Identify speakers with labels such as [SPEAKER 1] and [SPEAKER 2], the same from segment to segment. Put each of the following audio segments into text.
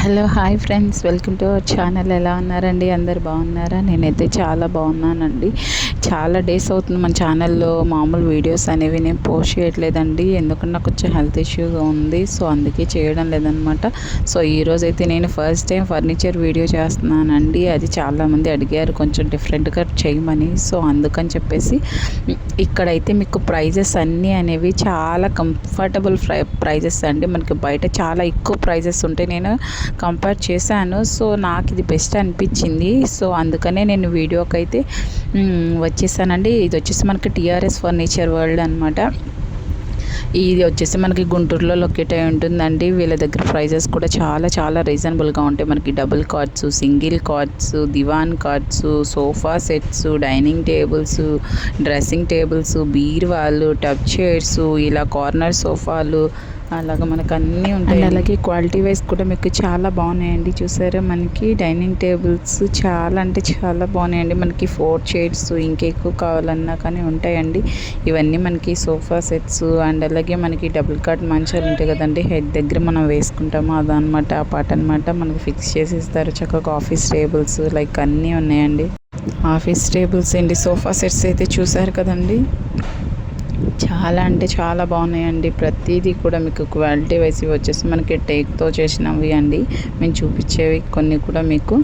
[SPEAKER 1] Hello hi friends. Welcome to our channel. ఎలా ఉన్నారండి? అందరు బాగున్నారా? నేనైతే చాలా బాగున్నానండి. చాలా డేస్ అవుతుంది మన ఛానల్లో. మామూలు వీడియోస్ అనేవి నేను పోస్ట్ చేయట్లేదండి. ఎందుకంటే నాకు కొంచెం హెల్త్ ఇష్యూగా ఉంది. సో అందుకే చేయడం లేదనమాట. సో ఈరోజు అయితే నేను ఫస్ట్ టైం ఫర్నిచర్ వీడియో చేస్తున్నానండి. అది చాలామంది అడిగారు కొంచెం డిఫరెంట్గా చేయమని. సో అందుకని చెప్పేసి ఇక్కడైతే మీకు ప్రైజెస్ అన్నీ అనేవి చాలా కంఫర్టబుల్ ప్రైజెస్ అండి. మనకి బయట చాలా ఎక్కువ ప్రైజెస్ ఉంటాయి. నేను కంపేర్ చేశాను. సో నాకు ఇది బెస్ట్ అనిపించింది. సో అందుకనే నేను వీడియోకి అయితే వచ్చేసానండి. ఇది వచ్చేసి మనకి టీఆర్ఎస్ ఫర్నిచర్ వరల్డ్ అనమాట ఇది వచ్చేసి మనకి గుంటూరులో లొకేట్ అయి ఉంటుందండి. వీళ్ళ దగ్గర ప్రైజెస్ కూడా చాలా చాలా రీజనబుల్గా ఉంటాయి. మనకి double cots single cots divan cots sofa sets dining tables dressing tables బీర్వాలు tub chairs ఇలా కార్నర్ సోఫాలు అలాగ మనకు అన్నీ ఉంటాయి అలాగే క్వాలిటీ వైజ్ కూడా మీకు చాలా బాగున్నాయండి. చూసారా మనకి డైనింగ్ టేబుల్స్ చాలా అంటే చాలా బాగున్నాయండి. మనకి ఫోర్ చైర్స్ ఇంకెక్కువ కావాలన్నా కానీ ఉంటాయండి. ఇవన్నీ మనకి సోఫా సెట్స్ అండ్ అలాగే మనకి డబుల్ కాట్ మంచాలు ఉంటాయి కదండి. హెడ్ దగ్గర మనం వేసుకుంటాము. అదనమాట ఆ పాట అనమాట మనకి ఫిక్స్ చేసి ఇస్తారు చక్కగా ఆఫీస్ టేబుల్స్ లైక్ అన్నీ ఉన్నాయండి. ఆఫీస్ టేబుల్స్ అండి. సోఫా సెట్స్ అయితే చూసారు కదండి. చాలా అంటే చాలా బాగున్నాయండి. ప్రతిదీ కూడా మీకు క్వాలిటీ వైస్ వచ్చేసి మనకి టేక్తో చేసినవి అండి. మేము చూపించేవి కొన్ని కూడా మీకు.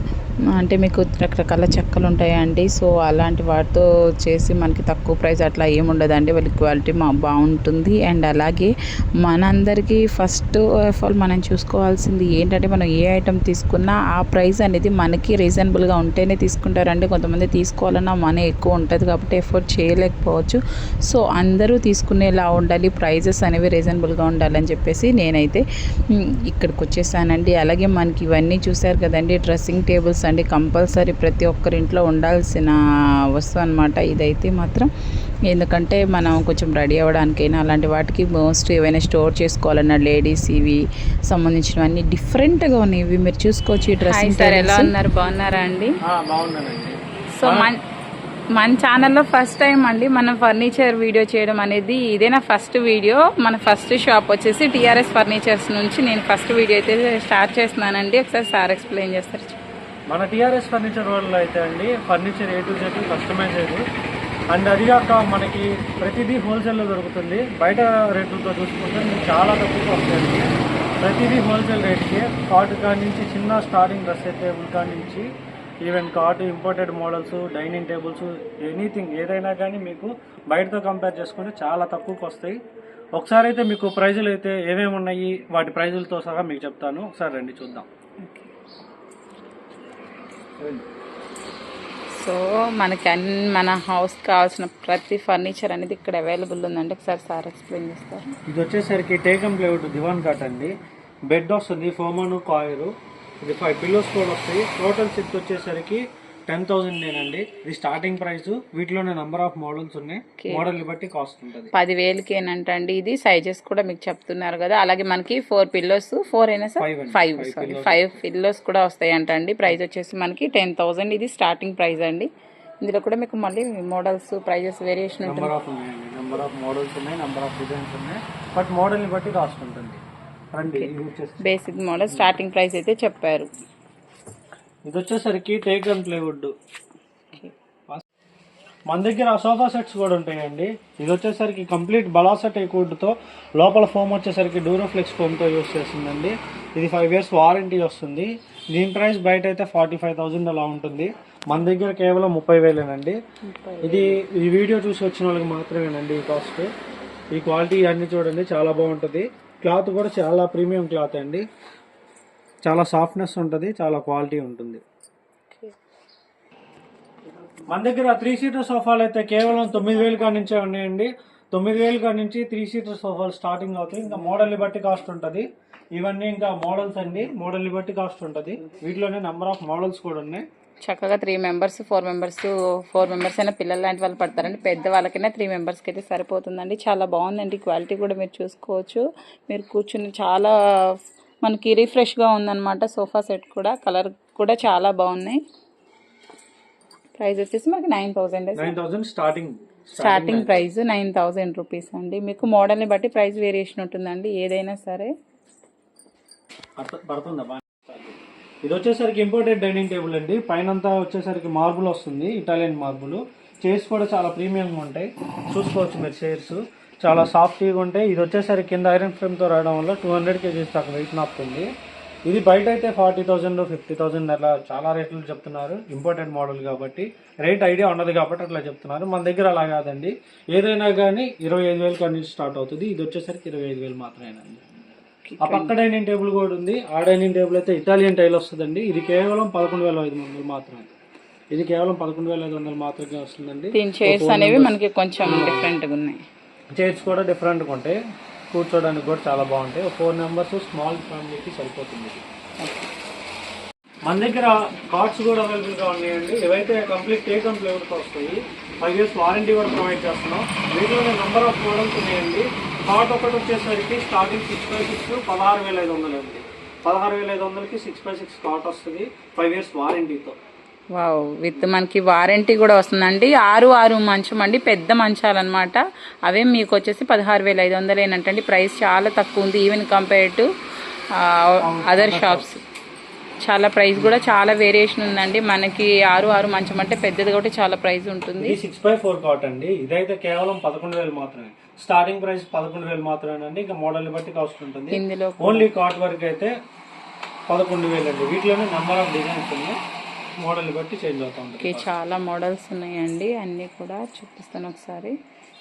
[SPEAKER 1] అంటే మీకు రకరకాల చెక్కలు ఉంటాయండి. సో అలాంటి వాటితో చేసి మనకి తక్కువ ప్రైస్ అట్లా ఏముండదండి వాళ్ళ క్వాలిటీ మా బాగుంటుంది. అండ్ అలాగే మనందరికీ ఫస్ట్ ఆఫ్ ఆల్ మనం చూసుకోవాల్సింది ఏంటంటే మనం ఏ ఐటెం తీసుకున్నా ఆ ప్రైస్ అనేది మనకి రీజనబుల్గా ఉంటేనే తీసుకుంటారండి. కొంతమంది తీసుకోవాలన్నా మనీ ఎక్కువ ఉంటుంది కాబట్టి ఎఫోర్డ్ చేయలేకపోవచ్చు. సో అందరు తీసుకునేలా ఉండాలి ప్రైజెస్ అనేవి రీజనబుల్గా ఉండాలని చెప్పేసి నేనైతే ఇక్కడికి వచ్చేసానండి అలాగే మనకి ఇవన్నీ చూశారు కదండి డ్రెస్సింగ్ టేబుల్స్ అండి కంపల్సరీ ప్రతి ఒక్కరి ఇంట్లో ఉండాల్సిన వస్తువు అనమాట ఇదైతే మాత్రం ఎందుకంటే మనం కొంచెం రెడీ అవ్వడానికైనా అలాంటి వాటికి మోస్ట్ ఏవైనా స్టోర్ చేసుకోవాలన్నా లేడీస్ ఇవి సంబంధించినవన్నీ డిఫరెంట్గా ఉన్నాయి ఇవి మీరు చూసుకోవచ్చు ఈ డ్రెస్సింగ్
[SPEAKER 2] ఎలా
[SPEAKER 1] ఉన్నారు? బాగున్నారా అండి?
[SPEAKER 2] ఆ, బాగున్నానండి.
[SPEAKER 1] సో మన మన ఛానల్లో ఫస్ట్ టైం అండి మనం ఫర్నిచర్ వీడియో చేయడం అనేది ఇదే నా ఫస్ట్ వీడియో మన ఫస్ట్ షాప్ వచ్చేసి టీఆర్ఎస్ ఫర్నిచర్స్ నుంచి నేను ఫస్ట్ వీడియో అయితే స్టార్ట్ చేస్తున్నానండి. ఒకసారి సార్ ఎక్స్ప్లెయిన్ చేస్తారు.
[SPEAKER 2] మన టీఆర్ఎస్ ఫర్నిచర్ వాళ్ళు అయితే అండి furniture A to Z customized and అది కాక మనకి ప్రతిదీ హోల్సేల్లో దొరుకుతుంది. బయట రేట్లతో చూసుకుంటే మీకు చాలా తక్కువ వస్తుంది ప్రతిదీ హోల్సేల్ రేట్కి కాటు కాడి నుంచి చిన్న స్టార్టింగ్ డ్రెస్ అయితే కాడి నుంచి even cot imported models dining tables anything ఏదైనా కానీ మీకు బయటతో కంపేర్ చేసుకుంటే చాలా తక్కువకి వస్తాయి. ఒకసారి అయితే మీకు ప్రైజులు అయితే ఏమేమి ఉన్నాయి వాటి ప్రైజులతో సహా మీకు చెప్తాను. ఒకసారి రండి చూద్దాం.
[SPEAKER 1] సో మనకి అన్ని మన హౌస్ కావాల్సిన ప్రతి ఫర్నిచర్ అనేది ఇక్కడ అవైలబుల్ ఉందండి. ఒకసారి సార్ ఎక్స్ప్లెయిన్ చేస్తారు.
[SPEAKER 2] ఇది వచ్చేసరికి టేకన్ ప్లేవుడ్ దివాన్ కాట్ అండి బెడ్ వస్తుంది ఫోమను కాయరు. ఇది ఫైవ్ పిల్లోస్ కూడా వస్తాయి. టోటల్ సెట్ వచ్చేసరికి టెన్ థౌసండ్ నేనండి. ఇది స్టార్టింగ్ ప్రైస్ వీటిలోనే నంబర్ ఆఫ్ మోడల్స్ ఉన్నాయి. మోడల్ బట్టి కాస్ట్ ఉంటుంది.
[SPEAKER 1] పదివేలకి ఏంటంటే ఇది సైజెస్ కూడా మీకు చెప్తున్నారు కదా. అలాగే మనకి ఫోర్ పిల్లోస్ ఫోర్ అయినా సార్?
[SPEAKER 2] అండి.
[SPEAKER 1] Five sorry. ఫైవ్ పిల్లోస్ కూడా వస్తాయి అంటండి ప్రైస్ వచ్చేసి మనకి టెన్ థౌసండ్ ఇది స్టార్టింగ్ ప్రైస్ అండి. ఇందులో కూడా మీకు మళ్ళీ మోడల్స్ ప్రైజెస్ వేరియేషన్ ఉంటుంది.
[SPEAKER 2] నెంబర్ ఆఫ్ మోడల్స్ ఉన్నాయి నెంబర్ ఆఫ్ డిజైన్స్ ఉన్నాయి. బట్ మోడల్ని బట్టి కాస్ట్ ఉంటుంది.
[SPEAKER 1] బేసిక్ మోడల్ స్టార్టింగ్ ప్రైస్ అయితే చెప్పారు.
[SPEAKER 2] ఇది వచ్చేసరికి టేకన్ ప్లేవుడ్ మన దగ్గర సోఫా సెట్స్ కూడా ఉంటాయండి. ఇది వచ్చేసరికి కంప్లీట్ బలాసా టేక్వుడ్తో లోపల ఫోమ్ వచ్చేసరికి డూరోఫ్లెక్స్ ఫోమ్తో యూస్ చేస్తుందండి. ఇది ఫైవ్ ఇయర్స్ వారంటీ వస్తుంది. దీని ప్రైస్ బయట అయితే ఫార్టీ ఫైవ్ థౌజండ్ అలా ఉంటుంది. మన దగ్గర కేవలం ముప్పై వేలేనండి. ఇది ఈ వీడియో చూసి వచ్చిన వాళ్ళకి మాత్రమేనండి ఈ కాస్ట్ ఈ క్వాలిటీ అన్ని చూడండి చాలా బాగుంటుంది. క్లాత్ కూడా చాలా ప్రీమియం క్లాత్ అండి. చాలా సాఫ్ట్నెస్ ఉంటుంది చాలా క్వాలిటీ ఉంటుంది. మన దగ్గర త్రీ సీటర్ సోఫాలు అయితే కేవలం తొమ్మిది వేలు కాడి నుంచే ఉన్నాయండి. తొమ్మిది వేలు కాడి నుంచి త్రీ సీటర్ సోఫాలు స్టార్టింగ్ అవుతాయి. ఇంకా మోడల్ని బట్టి కాస్ట్ ఉంటుంది. ఇవన్నీ ఇంకా మోడల్స్ అండి. మోడల్ని బట్టి కాస్ట్ ఉంటుంది. వీటిలోనే నెంబర్ ఆఫ్ మోడల్స్ కూడా ఉన్నాయి.
[SPEAKER 1] చక్కగా three members four members four members అయినా పిల్లలు లాంటి వాళ్ళు పడతారండి. పెద్ద వాళ్ళకైనా త్రీ మెంబర్స్కి అయితే సరిపోతుందండి. చాలా బాగుందండి. క్వాలిటీ కూడా మీరు చూసుకోవచ్చు. మీరు కూర్చుని చాలా మనకి రిఫ్రెష్గా ఉందన్నమాట సోఫా సెట్ కూడా. కలర్ కూడా చాలా బాగున్నాయి. ప్రైస్ వచ్చేసి మనకి nine
[SPEAKER 2] thousand starting
[SPEAKER 1] starting price nine thousand rupees అండి. మీకు మోడల్ని బట్టి ప్రైస్ వేరియేషన్ ఉంటుందండి. ఏదైనా సరే.
[SPEAKER 2] ఇది వచ్చేసరికి ఇంపోర్టెడ్ డైనింగ్ టేబుల్ అండి. పైన అంతా వచ్చేసరికి మార్బుల్ వస్తుంది ఇటాలియన్ మార్బుల్ చైర్స్ కూడా చాలా ప్రీమియంగా ఉంటాయి. చూసుకోవచ్చు మీరు చైర్స్ చాలా సాఫ్ట్గా ఉంటాయి. ఇది వచ్చేసరికి కింద ఐరన్ ఫ్రేమ్తో రావడం వల్ల టూ హండ్రెడ్ కేజీస్ దాకా వెయిట్ నాపుతుంది ఇది బయట అయితే ఫార్టీ థౌజండ్ ఫిఫ్టీ థౌసండ్ అట్లా చాలా రేట్లు చెప్తున్నారు. ఇంపార్టెంట్ మోడల్ కాబట్టి. రేట్ ఐడియా ఉండదు కాబట్టి అట్లా చెప్తున్నారు. మన దగ్గర అలా కాదండి. ఏదైనా కానీ ఇరవై ఐదు వేలు నుంచి స్టార్ట్ అవుతుంది. ఇది వచ్చేసరికి ఇరవై ఐదు వేలు మాత్రమేనండి. ఆ పక్క డైనింగ్ టేబుల్ కూడా ఉంది. ఆ డైనింగ్ టేబుల్ అయితే ఇటాలియన్ టైల్ వస్తుందండి. ఇది కేవలం పదకొండు వేల ఐదు వందలు మాత్రమే. ఇది కేవలం పదకొండు వేల ఐదు వందలు మాత్రమే వస్తుందండి.
[SPEAKER 3] దీని చైర్స్ అనేవి మనకి కొంచెం డిఫరెంట్గా ఉన్నాయి.
[SPEAKER 2] చైర్స్ కూడా డిఫరెంట్గా ఉంటాయి. కూర్చోడానికి కూడా చాలా బాగుంటాయి. ఫోర్ మెంబర్స్ స్మాల్ ఫ్యామిలీకి సరిపోతుంది. మన దగ్గర కార్డ్స్ కూడా అవైలబుల్గా ఉన్నాయండి. ఇవైతే కంప్లీట్ టేక్ అండ్ ఫ్లేవర్తో వస్తాయి. ఫైవ్ ఇయర్స్ వారంటీ కూడా ప్రొవైడ్ చేస్తున్నాం. వీటిలోనే నెంబర్ ఆఫ్ మోడల్స్ ఉన్నాయండి. కార్డ్ ఒకటి వచ్చేసరికి స్టార్టింగ్ సిక్స్ బై సిక్స్ పదహారు వేల ఐదు వందలు అండి. పదహారు వేల ఐదు వందలకి సిక్స్ బై సిక్స్ కార్ట్ వస్తుంది ఫైవ్ ఇయర్స్ వారంటీతో
[SPEAKER 3] వావ్ విత్ మనకి వారంటీ కూడా వస్తుందండి. ఆరు ఆరు మంచం అండి పెద్ద మంచాలు అనమాట అవే మీకు వచ్చేసి పదహారు వేల ఐదు వందలు ఏంటంటే ప్రైస్ చాలా తక్కువ ఉంది even compare to other shops చాలా ప్రైస్ కూడా చాలా వేరియేషన్ ఉందండి. మనకి ఆరు ఆరు మంచం అంటే పెద్దది కాబట్టి చాలా ప్రైస్ ఉంటుంది.
[SPEAKER 2] సిక్స్ బై ఫోర్ కాట్ అండి. ఇదైతే కేవలం పదకొండు వేలు మాత్రమే. స్టార్టింగ్ ప్రైస్ పదకొండు వేలు మాత్రమేనండి. ఇంకా మోడల్ బట్టి కాస్ట్ ఉంటుంది. ఓన్లీ కాట్ వరకు అయితే పదకొండు వేలు అండి వీటిలోనే నెంబర్ ఆఫ్ డిజైన్స్ ఉన్నాయి. మోడల్ బట్టి చేంజ్ అవుతా
[SPEAKER 3] ఓకే
[SPEAKER 2] ఉంటుంది
[SPEAKER 3] చాలా మోడల్స్ ఉన్నాయండి. అన్నీ కూడా చూపిస్తాను ఒకసారి.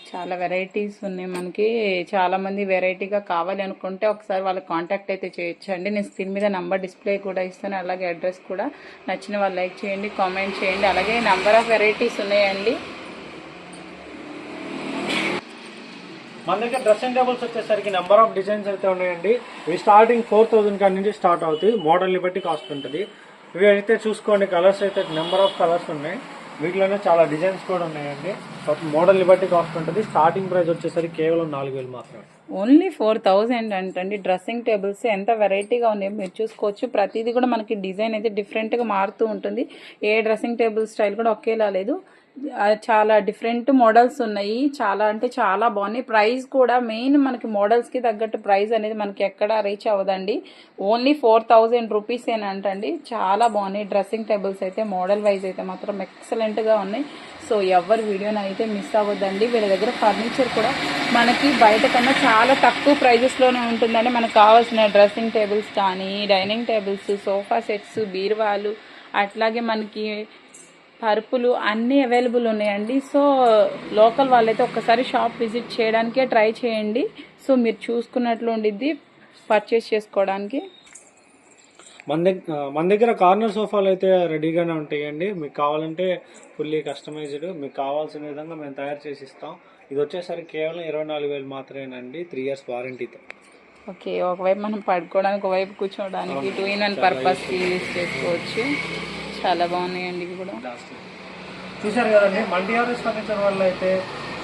[SPEAKER 3] చాలా వెరైటీస్ ఉన్నాయి మనకి. చాలా మంది వెరైటీగా కావాలి అనుకుంటే ఒకసారి వాళ్ళకి కాంటాక్ట్ అయితే చేయొచ్చు అండి నేను స్క్రీన్ మీద నంబర్ డిస్ప్లే కూడా ఇస్తాను. అలాగే అడ్రస్ కూడా నచ్చిన వాళ్ళు లైక్ చేయండి కామెంట్ చేయండి. అలాగే నెంబర్ ఆఫ్ వెరైటీస్ ఉన్నాయండి.
[SPEAKER 2] మన దగ్గర డ్రెస్సింగ్ టేబుల్స్ వచ్చేసరికి నెంబర్ ఆఫ్ డిజైన్స్ అయితే ఉన్నాయండి. ఇవి స్టార్టింగ్ ఫోర్ థౌజండ్ కాడి నుంచి స్టార్ట్ అవుతాయి. మోడల్ని బట్టి కాస్ట్ ఉంటుంది. ఇవి అయితే చూసుకోండి కలర్స్ అయితే నెంబర్ ఆఫ్ కలర్స్ ఉన్నాయి. వీటిలోనే చాలా డిజైన్స్ కూడా ఉన్నాయండి. మోడల్ని బట్టి కాస్ట్ ఉంటుంది. స్టార్టింగ్ ప్రైస్ వచ్చేసరికి కేవలం నాలుగు వేలు మాత్రమే.
[SPEAKER 3] ఓన్లీ ఫోర్ థౌజండ్ అంటండి. డ్రెస్సింగ్ టేబుల్స్ ఎంత వెరైటీగా ఉన్నాయో మీరు చూసుకోవచ్చు. ప్రతిదీ కూడా మనకి డిజైన్ అయితే డిఫరెంట్గా మారుతూ ఉంటుంది. ఏ డ్రెస్సింగ్ టేబుల్ స్టైల్ కూడా ఒకేలా లేదు. చాలా డిఫరెంట్ మోడల్స్ ఉన్నాయి. చాలా అంటే చాలా బాగున్నాయి. ప్రైస్ కూడా మెయిన్ మనకి మోడల్స్కి తగ్గట్టు ప్రైస్ అనేది మనకి ఎక్కడ రీచ్ అవ్వదండి. ఓన్లీ ఫోర్ థౌజండ్ రూపీస్ అంటండి. చాలా బాగున్నాయి. డ్రెస్సింగ్ టేబుల్స్ అయితే మోడల్ వైజ్ అయితే మాత్రం ఎక్సలెంట్గా ఉన్నాయి. సో ఎవరి వీడియోని అయితే మిస్ అవ్వద్దండి. వీళ్ళ దగ్గర ఫర్నిచర్ కూడా మనకి బయట కన్నా చాలా తక్కువ ప్రైజెస్లోనే ఉంటుందండి. మనకు కావాల్సిన డ్రెస్సింగ్ టేబుల్స్ కానీ డైనింగ్ టేబుల్స్ సోఫా సెట్స్ బీరువాలు అట్లాగే మనకి పరుపులు అన్నీ అవైలబుల్ ఉన్నాయండి. సో లోకల్ వాళ్ళైతే ఒక్కసారి షాప్ విజిట్ చేయడానికే ట్రై చేయండి. సో మీరు చూసుకున్నట్లు ఉండిద్ది పర్చేస్ చేసుకోవడానికి.
[SPEAKER 2] మన దగ్గర మన దగ్గర కార్నర్ సోఫాలు అయితే రెడీగానే ఉంటాయండి. మీకు కావాలంటే ఫుల్లీ కస్టమైజ్డ్ మీకు కావాల్సిన విధంగా మేము తయారు చేసి ఇస్తాం. ఇది వచ్చేసరికి కేవలం ఇరవై నాలుగు వేలు మాత్రమేనండి త్రీ ఇయర్స్ వారంటీతో
[SPEAKER 3] ఓకే ఒకవైపు మనం పడుకోవడానికి ఒకవైపు కూర్చోవడానికి టూ ఇన్ వన్ పర్పస్కి యూజ్ చేసుకోవచ్చు. చాలా బాగున్నాయండి ఇవి కూడా.
[SPEAKER 2] చూశారు కదండి మల్టీఆర్ఎస్ ఫర్నిచర్ వల్ల అయితే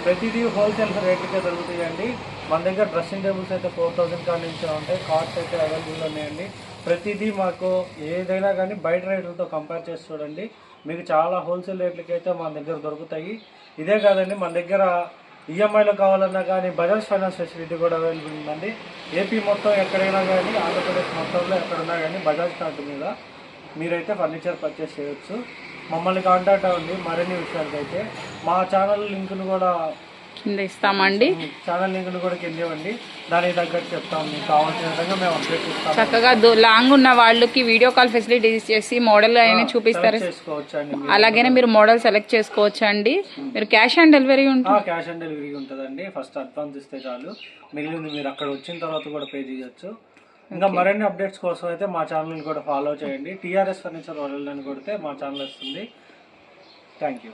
[SPEAKER 2] ప్రతిదీ హోల్సేల్ రేట్లకే దొరుకుతాయండి మన దగ్గర డ్రెస్సింగ్ టేబుల్స్ అయితే ఫోర్ థౌసండ్ కాడ ఉంటాయి. కార్డ్స్ అయితే అవైలబుల్ ఉన్నాయండి. ప్రతిదీ మాకు ఏదైనా కానీ బయట రేట్లతో కంపేర్ చేసి చూడండి. మీకు చాలా హోల్సేల్ రేట్లకి అయితే మన దగ్గర దొరుకుతాయి. ఇదే కాదండి మన దగ్గర ఈఎంఐలో కావాలన్నా కానీ బజాజ్ ఫైనాన్స్ ఫెసిలిటీ కూడా అవైలబుల్ ఉందండి. ఏపీ మొత్తం ఎక్కడైనా కానీ ఆంధ్రప్రదేశ్ మొత్తంలో ఎక్కడున్నా కానీ బజాజ్ కార్డు మీద మీరైతే ఫర్నిచర్ పర్చేస్ చేయొచ్చు. మమ్మల్ని కాంటాక్ట్ అవ్వండి మరిన్ని విషయాలకైతే. మా ఛానల్ లింక్ను కూడా
[SPEAKER 3] కింద ఇస్తామండి.
[SPEAKER 2] ఛానల్ లింక్ను కూడా కింద ఇవ్వండి. దానికి తగ్గట్టు చెప్తాం. మీకు కావాల్సిన విధంగా మేము అప్డేట్ ఇస్తాం.
[SPEAKER 3] చక్కగా లాంగ్ ఉన్న వాళ్ళకి వీడియో కాల్ ఫెసిలిటీస్ చేసి మోడల్ అయినా చూపిస్తారు.
[SPEAKER 2] చేసుకోవచ్చు అండి
[SPEAKER 3] అలాగనే మీరు మోడల్ సెలెక్ట్ చేసుకోవచ్చు అండి మీరు క్యాష్ ఆన్ డెలివరీ ఉంటుంది
[SPEAKER 2] క్యాష్ ఆన్ డెలివరీ ఉంటుందండి. ఫస్ట్ అడ్వాన్స్ ఇస్తే చాలు. మిగిలింది మీరు అక్కడ వచ్చిన తర్వాత కూడా పే చేయొచ్చు. ఇంకా మరిన్ని అప్డేట్స్ కోసం అయితే మా ఛానల్ కూడా ఫాలో చేయండి. టీఆర్ఎస్ ఫర్నిచర్ వరల్డ్ అని కొడితే మా ఛానల్ వస్తుంది. Thank you